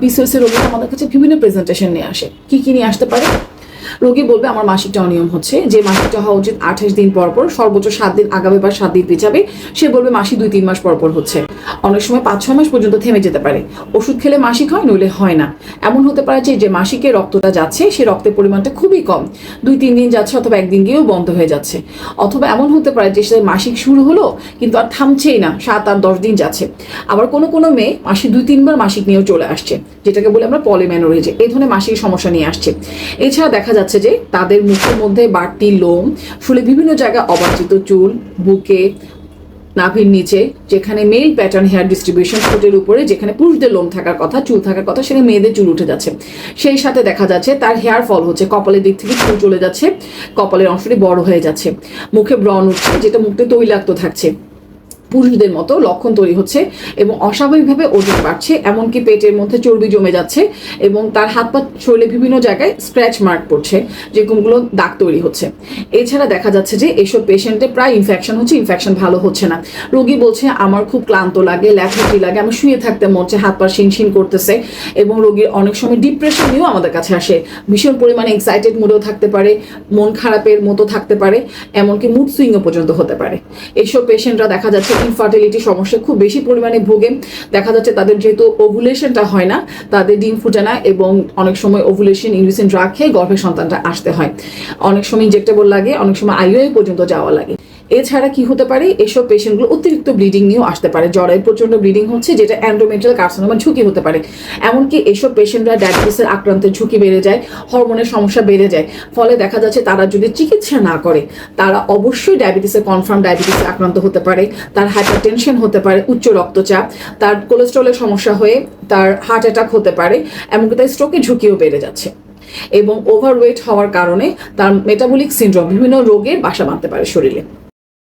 পিসিওসি রোগীরা আমাদের কাছে বিভিন্ন প্রেজেন্টেশন নিয়ে আসে। কি কি নিয়ে আসতে পারে? রোগী বলবে, আমার মাসিকটা অনিয়ম হচ্ছে। যে মাসিকটা হওয়া উচিত আঠাশ দিন পর পর, সর্বোচ্চ সাত দিন আগামী বা সাত দিন পিছাবে। সে বলবে মাসিক দুই তিন মাস পর পর হচ্ছে। অনেক সময় পাঁচ ছয় মাস পর্যন্ত থেমে যেতে পারে। ওষুধ খেলে মাসিক হয়, নইলে হয় না। এমন হতে পারে যে যে মাসিকে রক্তটা যাচ্ছে, সে রক্তের পরিমাণটা খুবই কম। দুই তিন দিন যাচ্ছে অথবা একদিন গিয়েও বন্ধ হয়ে যাচ্ছে। অথবা এমন হতে পারে যে, সে মাসিক শুরু হলো, কিন্তু আর থামছেই না। সাত আট দশ দিন যাচ্ছে। আবার কোনো কোনো মেয়ে মাসে দুই তিনবার মাসিক নিয়েও চলে আসছে, যেটাকে বলে আমরা পলিম্যানোরেজে। এই ধরনের মাসিক সমস্যা নিয়ে আসছে। এছাড়া দেখা যাচ্ছে যে তাদের মুখের মধ্যে বাড়তি লোম শুলে বিভিন্ন জায়গায় অবাঞ্ছিত চুল, বুকে, নাভির নিচে, যেখানে মেল প্যাটার্ন হেয়ার ডিস্ট্রিবিউশন ঠোঁটের উপরে, যেখানে পুরুষদের লোম থাকার কথা, চুল থাকার কথা, সেখানে মেয়েদের চুল উঠে যাচ্ছে। সেই সাথে দেখা যাচ্ছে তার হেয়ার ফল হচ্ছে, কপালের দিক থেকে চুল চলে যাচ্ছে, কপালের অংশটি বড় হয়ে যাচ্ছে। মুখে ব্রণ উঠছে, যেটা মুখে তৈলাক্ত থাকছে। পুরুষদের মতো লক্ষণ তৈরি হচ্ছে এবং অস্বাভাবিকভাবে ওজন বাড়ছে, এমনকি পেটের মধ্যে চর্বি জমে যাচ্ছে এবং তার হাত পা শরীরে বিভিন্ন জায়গায় স্ক্র্যাচ মার্ক পড়ছে যেগুলো দাগ তৈরি হচ্ছে। এছাড়া দেখা যাচ্ছে যে এসব পেশেন্টে প্রায় ইনফেকশন হচ্ছে ইনফেকশন ভালো হচ্ছে না। রোগী বলছে, আমার খুব ক্লান্ত লাগে ল্যাথেটি লাগে, আমি শুয়ে থাকতে চায়, হাত পা শিনশিন করতেছে। এবং রোগীর অনেক সময় ডিপ্রেশন নিয়েও আমাদের কাছে আসে। ভীষণ পরিমাণে এক্সাইটেড মুডেও থাকতে পারে, মন খারাপের মতো থাকতে পারে, এমনকি মুড সুইংও পর্যন্ত হতে পারে। এইসব পেশেন্টরা দেখা যাচ্ছে ইনফার্টিলিটি সমস্যা খুব বেশি পরিমাণে ভোগে। দেখা যাচ্ছে তাদের যেহেতু ওভুলেশনটা হয় না, তাদের ডিম ফুটে না এবং অনেক সময় ওভুলেশন ইউরিসিন ড্রাগ খেয়ে গর্ভের সন্তানটা আসতে হয়। অনেক সময় ইনজেক্টেবল লাগে, অনেক সময় আইওআই পর্যন্ত যাওয়া লাগে। এছাড়া কি হতে পারে? এসব পেশেন্টগুলো অতিরিক্ত ব্লিডিং নিয়েও আসতে পারে। জ্বরের প্রচণ্ড ব্লিডিং হচ্ছে, যেটা অ্যান্ড্রোমেট্রিয়াল কার্সিনোমার ঝুঁকি হতে পারে। এমনকি এসব পেশেন্টরা ডায়াবেটিসের আক্রান্তের ঝুঁকি বেড়ে যায়, হরমোনের সমস্যা বেড়ে যায়। ফলে দেখা যাচ্ছে তারা যদি চিকিৎসা না করে, তারা অবশ্যই ডায়াবেটিসের কনফার্ম ডায়াবেটিসে আক্রান্ত হতে পারে, তার হাইপারটেনশন হতে পারে, উচ্চ রক্তচাপ, তার কোলেস্ট্রলের সমস্যা হয়ে তার হার্ট অ্যাটাক হতে পারে, এমনকি তার স্ট্রোকের ঝুঁকিও বেড়ে যাচ্ছে। এবং ওভারওয়েট হওয়ার কারণে তার মেটাবলিক সিন্ড্রোম বিভিন্ন রোগের বাসা বাঁধতে পারে শরীরে।